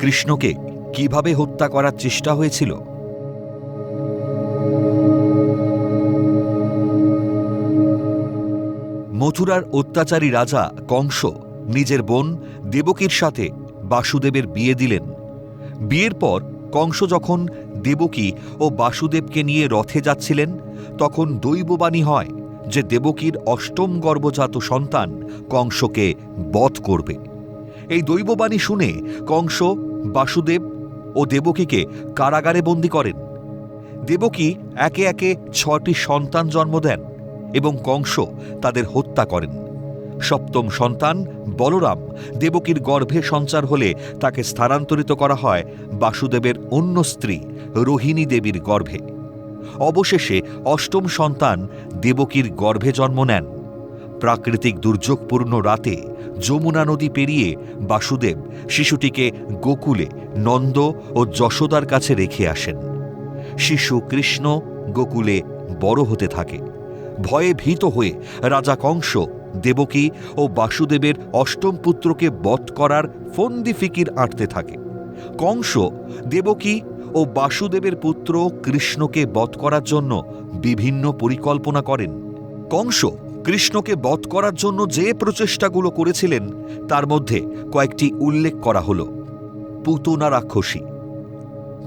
কৃষ্ণকে কীভাবে হত্যা করার চেষ্টা হয়েছিল? মথুরার অত্যাচারী রাজা কংস নিজের বোন দেবকীর সাথে বাসুদেবের বিয়ে দিলেন। বিয়ের পর কংস যখন দেবকী ও বাসুদেবকে নিয়ে রথে যাচ্ছিলেন, তখন দৈববাণী হয় যে দেবকীর অষ্টম গর্ভজাত সন্তান কংসকে বধ করবে। এই দৈববাণী শুনে কংস, বাসুদেব ও দেবকীকে কারাগারে বন্দী করেন। দেবকী একে একে ছটি সন্তান জন্ম দেন এবং কংস তাদের হত্যা করেন। সপ্তম সন্তান বলরাম দেবকীর গর্ভে সঞ্চার হলে তাকে স্থানান্তরিত করা হয় বাসুদেবের অন্য স্ত্রী রোহিণী দেবীর গর্ভে। অবশেষে অষ্টম সন্তান দেবকীর গর্ভে জন্ম নেন। প্রাকৃতিক দুর্যোগপূর্ণ রাতে যমুনা নদী পেরিয়ে বাসুদেব শিশুটিকে গোকুলে নন্দ ও যশোদার কাছে রেখে আসেন। শিশু কৃষ্ণ গোকুলে বড় হতে থাকে। ভয়ে ভীত হয়ে রাজা কংস, দেবকী ও বাসুদেবের অষ্টম পুত্রকে বধ করার ফন্দি ফিকির আঁটতে থাকে। কংস, দেবকী ও বাসুদেবের পুত্র কৃষ্ণকে বধ করার জন্য বিভিন্ন পরিকল্পনা করেন। কংস কৃষ্ণকে বধ করার জন্য যে প্রচেষ্টাগুলো করেছিলেন, তার মধ্যে কয়েকটি উল্লেখ করা হল। পুতনা রাক্ষসী।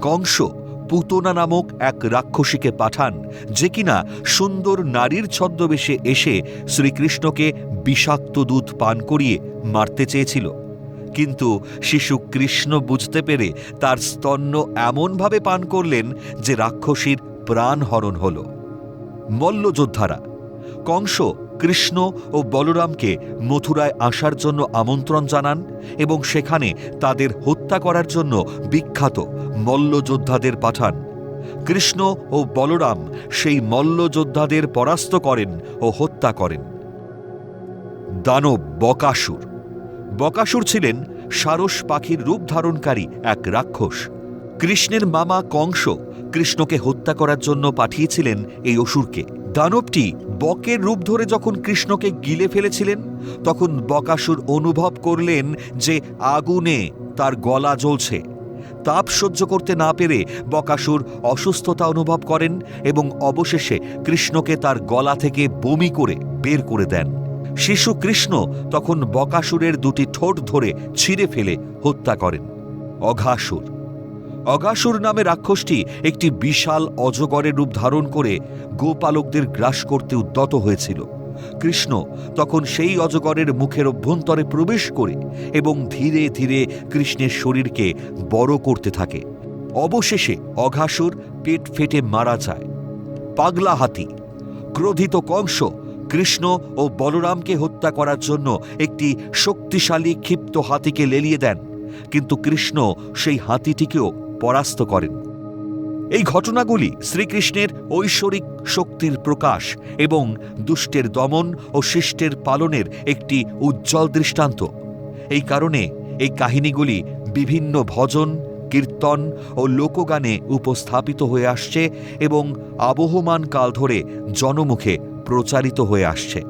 কংস পুতনা নামক এক রাক্ষসীকে পাঠান যে কিনা সুন্দর নারীর ছদ্মবেশে এসে শ্রীকৃষ্ণকে বিষাক্ত দুধ পান করিয়ে মারতে চেয়েছিল। কিন্তু শিশু কৃষ্ণ বুঝতে পেরে তার স্তন্য এমনভাবে পান করলেন যে রাক্ষসীর প্রাণহরণ হল। মল্লযোদ্ধারা, কংস কৃষ্ণ ও বলরামকে মথুরায় আসার জন্য আমন্ত্রণ জানান এবং সেখানে তাদের হত্যা করার জন্য বিখ্যাত মল্লযোদ্ধাদের পাঠান। কৃষ্ণ ও বলরাম সেই মল্লযোদ্ধাদের পরাস্ত করেন ও হত্যা করেন। দানব বকাসুর। বকাসুর ছিলেন সারস পাখির রূপ ধারণকারী এক রাক্ষস। কৃষ্ণের মামা কংস কৃষ্ণকে হত্যা করার জন্য পাঠিয়েছিলেন এই অসুরকে। দানবটি বকের রূপ ধরে যখন কৃষ্ণকে গিলে ফেলেছিলেন, তখন বকাসুর অনুভব করলেন যে আগুনে তার গলা জ্বলছে। তাপ সহ্য করতে না পেরে বকাসুর অসুস্থতা অনুভব করেন এবং অবশেষে কৃষ্ণকে তার গলা থেকে বমি করে বের করে দেন। শিশু কৃষ্ণ তখন বকাসুরের দুটি ঠোঁট ধরে ছিঁড়ে ফেলে হত্যা করেন। অঘাসুর অগাসুর নামে রাক্ষসটি একটি বিশাল অজগরের রূপ ধারণ করে গোপালকদের গ্রাস করতে উদ্যত হয়েছিল। কৃষ্ণ তখন সেই অজগরের মুখের অভ্যন্তরে প্রবেশ করে এবং ধীরে ধীরে কৃষ্ণের শরীরকে বড় করতে থাকে। অবশেষে অঘাসুর পেট ফেটে মারা যায়। পাগলা হাতি, ক্রোধিত কংস, কৃষ্ণ ও বলরামকে হত্যা করার জন্য একটি শক্তিশালী ক্ষিপ্ত হাতিকে লেলিয়ে দেন। কিন্তু কৃষ্ণ সেই হাতিটিকেও পরাস্ত করেন। এই ঘটনাগুলি শ্রীকৃষ্ণের ঐশ্বরিক শক্তির প্রকাশ এবং দুষ্টের দমন ও শিষ্টের পালনের একটি উজ্জ্বল দৃষ্টান্ত। এই কারণে এই কাহিনীগুলি বিভিন্ন ভজন, কীর্তন ও লোকগানে উপস্থাপিত হয়ে আসছে এবং আবহমান কাল ধরে জনমুখে প্রচারিত হয়ে আসছে।